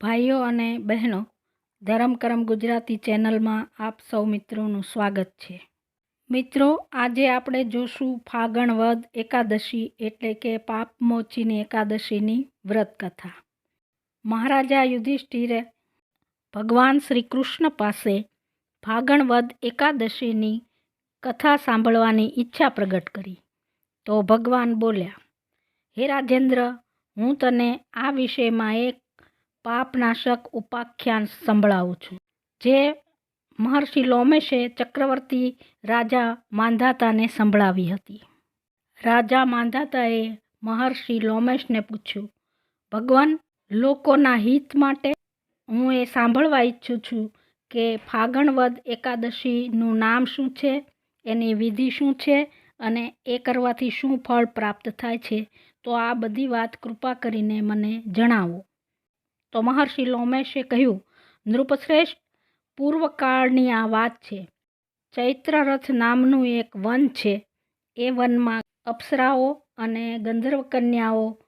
ભાઈઓ અને બહેનો, ધરમ કરમ ગુજરાતી ચેનલમાં આપ સૌ મિત્રોનું સ્વાગત છે. મિત્રો, આજે આપણે જોશું ફાગણ વદ એકાદશી એટલે કે પાપમોચીની એકાદશીની વ્રત કથા મહારાજા યુધિષ્ઠિરે ભગવાન શ્રી કૃષ્ણ પાસે ફાગણ વદ એકાદશીની કથા સાંભળવાની ઈચ્છા પ્રગટ કરી. તો ભગવાન બોલ્યા, હે રાજેન્દ્ર, હું તને આ વિષયમાં એક પાપનાશક ઉપાખ્યાન સંભળાવું છું. જે મહર્ષિ લોમેશે ચક્રવર્તી રાજા માંધાતાને સંભળાવી હતી. રાજા માંધાતાએ મહર્ષિ લોમેશને પૂછ્યું, ભગવાન, લોકોના હિત માટે હું એ સાંભળવા ઈચ્છું છું કે ફાગણવદ એકાદશીનું નામ શું છે, એની વિધિ શું છે અને એ કરવાથી શું ફળ પ્રાપ્ત થાય છે, તો આ બધી વાત કૃપા કરીને મને જણાવો. તો મહર્ષિ લોમેશે કહ્યું, નૃપશ્રેષ્ઠ, પૂર્વકાળની આ વાત છે. ચૈત્રરથ નામનું એક વન છે. એ વનમાં અપ્સરાઓ અને ગંધર્વ કન્યાઓ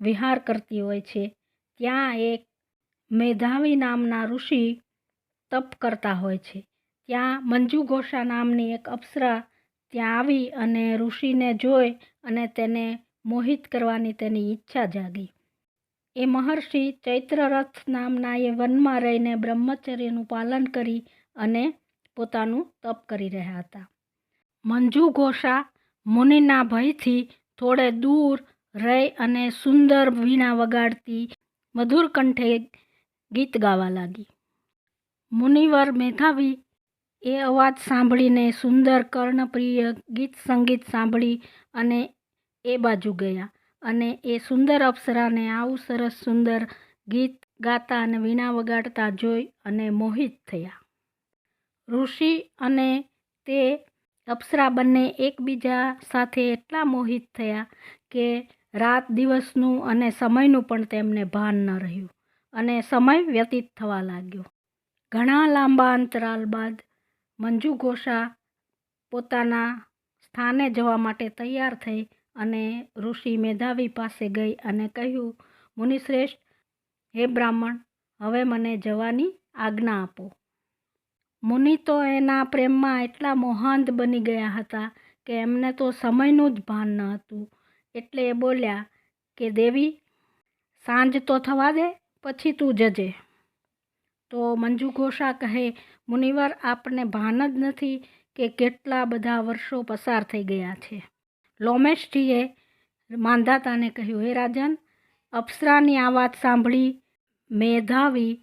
વિહાર કરતી હોય છે. ત્યાં એક મેધાવી નામના ઋષિ તપ કરતા હોય છે. ત્યાં મંજુ ઘોષા નામની એક અપ્સરા ત્યાં આવી અને ઋષિને જોઈ અને તેને મોહિત કરવાની તેની ઈચ્છા જાગી. એ મહર્ષિ ચૈત્રરથ નામના એ વનમાં રહીને બ્રહ્મચર્યનું પાલન કરી અને પોતાનું તપ કરી રહ્યા હતા. મંજુ ઘોષા મુનિના ભયથી થોડે દૂર રહી અને સુંદર વીણા વગાડતી મધુર કંઠે ગીત ગાવા લાગી. મુનિવર મેધાવી એ અવાજ સાંભળીને સુંદર કર્ણપ્રિય ગીત સંગીત સાંભળી અને એ બાજુ ગયા. અને એ સુંદર અપ્સરાને આવું સરસ સુંદર ગીત ગાતા અને વીણા વગાડતા જોઈ અને મોહિત થયા. ઋષિ અને તે અપ્સરા બંને એકબીજા સાથે એટલા મોહિત થયા કે રાત દિવસનું અને સમયનું પણ તેમને ભાન ન રહ્યું અને સમય વ્યતીત થવા લાગ્યો. ઘણા લાંબા અંતરાલ બાદ મંજુ ઘોષા પોતાના સ્થાને જવા માટે તૈયાર થઈ અને ઋષિ મેધાવી પાસે ગઈ અને કહ્યું, મુનિશ્રેષ્ઠ, હે બ્રાહ્મણ, હવે મને જવાની આજ્ઞા આપો. મુનિ તો એના પ્રેમમાં એટલા મોહાંત બની ગયા હતા કે એમને તો સમયનું જ ભાન ન હતું. એટલે એ બોલ્યા કે, દેવી, સાંજ તો થવા દે, પછી તું જજે. તો મંજુ ઘોષા કહે, મુનિવર, આપને ભાન જ નથી કે કેટલા બધા વર્ષો પસાર થઈ ગયા છે. લોમેશજીએ માંધાતાને કહ્યું, હે રાજન, અપ્સરાની આ વાત સાંભળી મેધાવી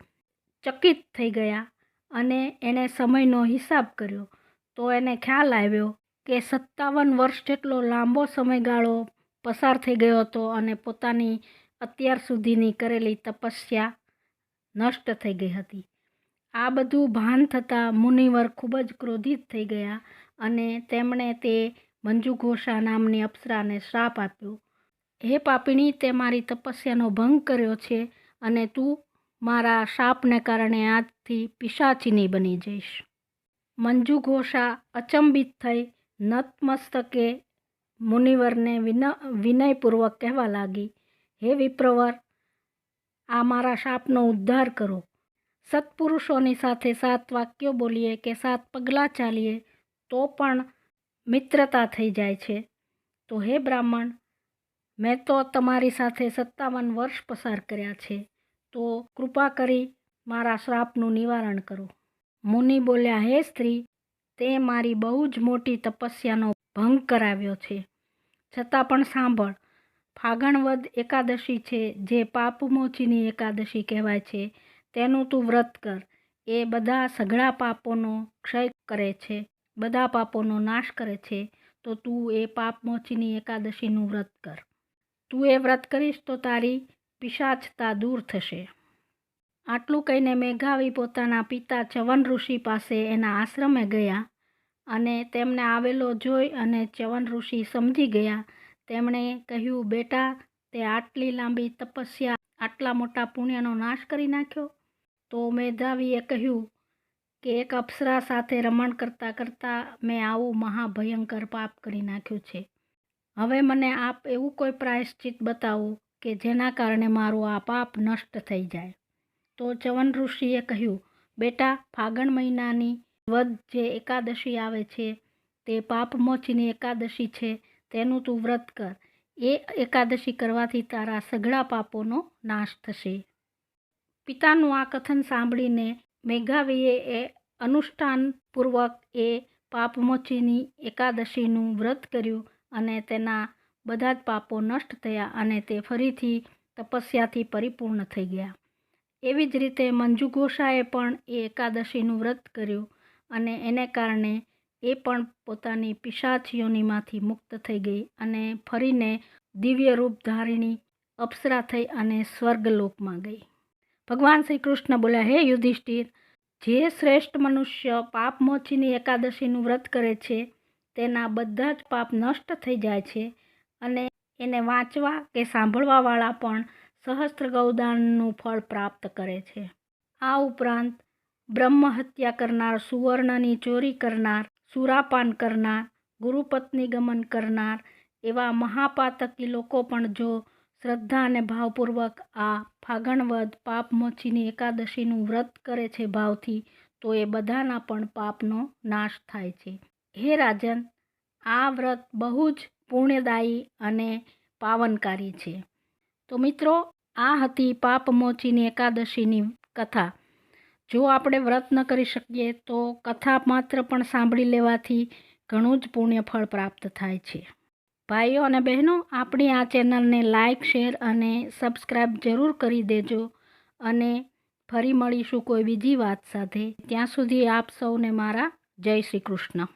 ચકિત થઈ ગયા અને એણે સમયનો હિસાબ કર્યો. તો એને ખ્યાલ આવ્યો કે સત્તાવન વર્ષ જેટલો લાંબો સમયગાળો પસાર થઈ ગયો હતો અને પોતાની અત્યાર સુધીની કરેલી તપસ્યા નષ્ટ થઈ ગઈ હતી. આ બધું ભાન થતાં મુનિવર ખૂબ જ ક્રોધિત થઈ ગયા અને તેમણે તે મંજુ ઘોષા નામની અપ્સરાને શ્રાપ આપ્યો. હે પાપીણી, તે મારી તપસ્યાનો ભંગ કર્યો છે અને તું મારા શાપને કારણે આજથી પિશાચીની બની જઈશ. મંજુ ઘોષા અચંબિત થઈ નતમસ્તકે મુનિવરને વિન, વિનયપૂર્વક કહેવા લાગી, હે વિપ્રવર, આ મારા શાપનો ઉદ્ધાર કરો. સત્પુરુષોની સાથે સાત વાક્યો બોલીએ કે સાત પગલાં ચાલીએ તો પણ મિત્રતા થઈ જાય છે. તો હે બ્રાહ્મણ, મેં તો તમારી સાથે સત્તાવન વર્ષ પસાર કર્યા છે. તો કૃપા કરી મારા શ્રાપનું નિવારણ કરો. મુનિ બોલ્યા, હે સ્ત્રી, તે મારી બહુ જ મોટી તપસ્યાનો ભંગ કરાવ્યો છે. છતાં પણ સાંભળ, ફાગણવદ એકાદશી છે, જે પાપમોચીની એકાદશી કહેવાય છે. તેનું તું વ્રત કર. એ બધા સઘળા પાપોનો ક્ષય કરે છે. બધા પાપોનો નાશ કરે છે, તો તું એ પાપમોચીની એકાદશીનું વ્રત કર. તું એ વ્રત કરીશ તો તારી પિશાચતા દૂર થશે. આટલું કહીને મેઘાવી પોતાના પિતા ચવન ઋષિ પાસે એના આશ્રમે ગયા અને તેમને આવેલો જોઈ અને ચવન ઋષિ સમજી ગયા. તેમણે કહ્યું, બેટા, તે આટલી લાંબી તપસ્યા, આટલા મોટા પુણ્યનો નાશ કરી નાખ્યો? તો મેધાવીએ કહ્યું કે એક અપ્સરા સાથે રમણ કરતાં કરતાં મેં આવું મહાભયંકર પાપ કરી નાખ્યું છે. હવે મને આપ એવું કોઈ પ્રાયશ્ચિત બતાવો કે જેના કારણે મારું આ પાપ નષ્ટ થઈ જાય. તો ચવન ઋષિએ કહ્યું, બેટા, ફાગણ મહિનાની વધ જે એકાદશી આવે છે, તે પાપમોચીની એકાદશી છે, તેનું તું વ્રત કર. એ એકાદશી કરવાથી તારા સઘળા પાપોનો નાશ થશે. પિતાનું આ કથન સાંભળીને મેઘાવીએ એ અનુષ્ઠાનપૂર્વક એ પાપમોચીની એકાદશીનું વ્રત કર્યું અને તેના બધા જ પાપો નષ્ટ થયા અને તે ફરીથી તપસ્યાથી પરિપૂર્ણ થઈ ગયા. એવી જ રીતે મંજુ ઘોષાએ પણ એ એકાદશીનું વ્રત કર્યું અને એને કારણે એ પણ પોતાની પિશાચીઓનીમાંથી મુક્ત થઈ ગઈ અને ફરીને દિવ્ય રૂપ ધારીણી અપ્સરા થઈ અને સ્વર્ગલોકમાં ગઈ. ભગવાન શ્રી કૃષ્ણ બોલ્યા, હે યુધિષ્ઠિર, જે શ્રેષ્ઠ મનુષ્ય પાપમોચીની એકાદશીનું વ્રત કરે છે, તેના બધા જ પાપ નષ્ટ થઈ જાય છે અને એને વાંચવા કે સાંભળવાવાળા પણ સહસ્ત્ર ગૌદાનનું ફળ પ્રાપ્ત કરે છે. આ ઉપરાંત બ્રહ્મ હત્યા કરનાર, સુવર્ણની ચોરી કરનાર, સુરાપાન કરનાર, ગુરુપત્ની ગમન કરનાર એવા મહાપાતકી લોકો પણ જો શ્રદ્ધા અને ભાવપૂર્વક આ ફાગણવદ પાપમોચીની એકાદશીનું વ્રત કરે છે ભાવથી, તો એ બધાના પણ પાપનો નાશ થાય છે. હે રાજન, આ વ્રત બહુ જ પુણ્યદાયી અને પાવનકારી છે. તો મિત્રો, આ હતી પાપમોચીની એકાદશીની કથા. જો આપણે વ્રત ન કરી શકીએ, તો કથા માત્ર પણ સાંભળી લેવાથી ઘણું જ પુણ્યફળ પ્રાપ્ત થાય છે. ભાઈઓ અને બહેનો, આપણી આ ચેનલને લાઇક શેર અને સબસ્ક્રાઈબ જરૂર કરી દેજો અને ફરી મળીશું કોઈ બીજી વાત સાથે. ત્યાં સુધી આપ સૌને મારા જય શ્રી કૃષ્ણ.